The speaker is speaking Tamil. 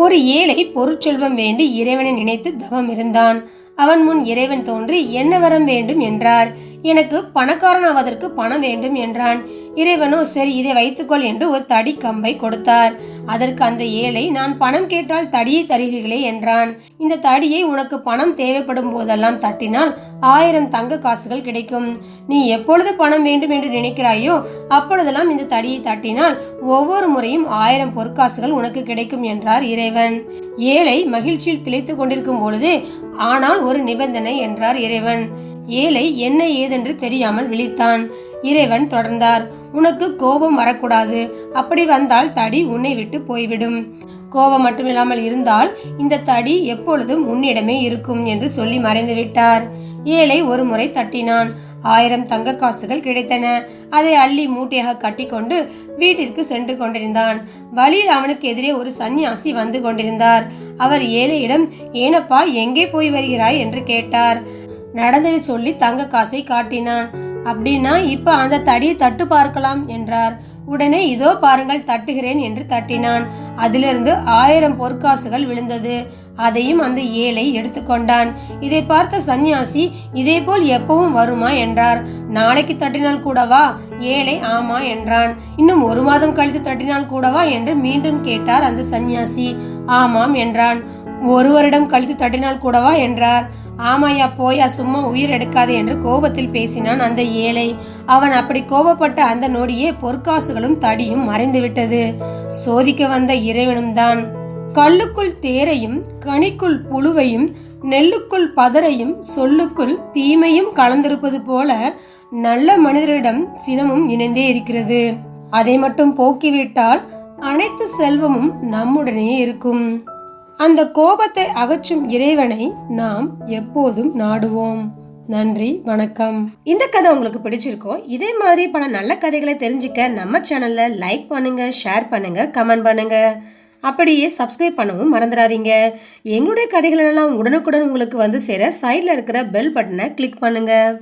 ஒரு ஏழை பொருட்செல்வம் வேண்டி இறைவனை நினைத்து தவம் இருந்தான் அவன் முன் இறைவன் தோன்றி என்ன வரம் வேண்டும் என்றார். எனக்கு பணக்காரனாவதற்கு பணம் வேண்டும் என்றான். இறைவனோ சரி இதை வைத்துக்கொள் என்று ஒரு தடி கம்பை கொடுத்தார். அதற்கு அந்த ஏழை நான் பணம் கேட்டால் தடியை தருகிறீர்களே என்றான். இந்த தடியை உனக்கு பணம் தேவைப்படும் போதெல்லாம் தட்டினால் ஆயிரம் தங்க காசுகள் கிடைக்கும். நீ எப்பொழுது பணம் வேண்டும் என்று நினைக்கிறாயோ அப்பொழுதெல்லாம் இந்த தடியை தட்டினால் ஒவ்வொரு முறையும் ஆயிரம் பொற்காசுகள் உனக்கு கிடைக்கும் என்றார் இறைவன். ஏழை மகிழ்ச்சியில் திளைத்துக் கொண்டிருக்கும் பொழுது ஆனால் ஒரு நிபந்தனை என்றார் இறைவன். ஏழை என்ன ஏதென்று தெரியாமல் விழித்தான். இறைவன் தொடர்ந்தார். உனக்கு கோபம் வரக்கூடாது. அப்படி வந்தால் தடி உன்னை விட்டு போய்விடும். கோபம் மட்டுமில்லாமல் இருந்தால் இந்த தடி எப்பொழுதும் உன்னிடமே இருக்கும் என்று சொல்லி மறைந்து விட்டார் ஏழை ஒரு முறை தட்டினான். ஆயிரம் தங்க காசுகள் கிடைத்தன. அதை அள்ளி மூட்டையாக கட்டிக்கொண்டு வீட்டிற்கு சென்று கொண்டிருந்தான். வழியில் அவனுக்கு எதிரே ஒரு சன்னியாசி வந்து கொண்டிருந்தார். அவர் ஏழையிடம் ஏனப்பா எங்கே போய் வருகிறாய்? என்று கேட்டார். நடந்ததை சொல்லி தங்க காசை காட்டினான். அப்படின்னா இப்ப அந்த தடியை தட்டு பார்க்கலாம் என்றார். உடனே இதோ பாருங்கள் தட்டுகிறேன் என்று தட்டினான். அதிலிருந்து ஆயிரம் பொற்காசுகள் விழுந்தது. அதையும் அந்த ஏழை எடுத்துக்கொண்டான் இதை பார்த்த சந்நியாசி இதே போல் எப்பவும் வருமா? என்றார். நாளைக்கு தட்டினால் கூடவா? ஏழை ஆமா என்றான். இன்னும் ஒரு மாதம் கழித்து தட்டினால் கூடவா? என்று மீண்டும் கேட்டார் அந்த சந்நியாசி. ஆமாம் என்றான். ஒரு வருடம் கழித்து தட்டினால் கூடவா? என்றார். ஆமாயா போயா சும்மா உயிர் எடுக்காதே என்று கோபத்தில் பேசினான் அந்த ஏழை. அவன் அப்படி கோபப்பட்ட அந்த நொடியே பொற்காசுகளும் தடியும் மறைந்துவிட்டது. சோதிக்க வந்த இறைவனும் தான். கல்லுக்குள் தேரையும் கனிக்குள் புழுவையும் நெல்லுக்குள் பதரையும் சொல்லுக்குள் தீமையும் கலந்திருப்பது போல நல்ல மனிதரிடம் சினமும் இணைந்தே இருக்கிறது. அதை மட்டும் போக்கிவிட்டால் அனைத்து செல்வமும் நம்முடனே இருக்கும். அந்த கோபத்தை அகற்றும் இறைவனை நாம் எப்போதும் நாடுவோம். நன்றி வணக்கம். இந்த கதை உங்களுக்கு பிடிச்சிருக்கோம் இதே மாதிரி பல நல்ல கதைகளை தெரிஞ்சுக்க நம்ம சேனல்ல லைக் பண்ணுங்க ஷேர் பண்ணுங்க கமெண்ட் பண்ணுங்க. அப்படியே சப்ஸ்கிரைப் பண்ணவும் மறந்துடாதீங்க. எங்களுடைய கதைகள் எல்லாம் உடனுக்குடன் உங்களுக்கு வந்து சேர சைடில் இருக்கிற பெல் பட்டனை கிளிக் பண்ணுங்க.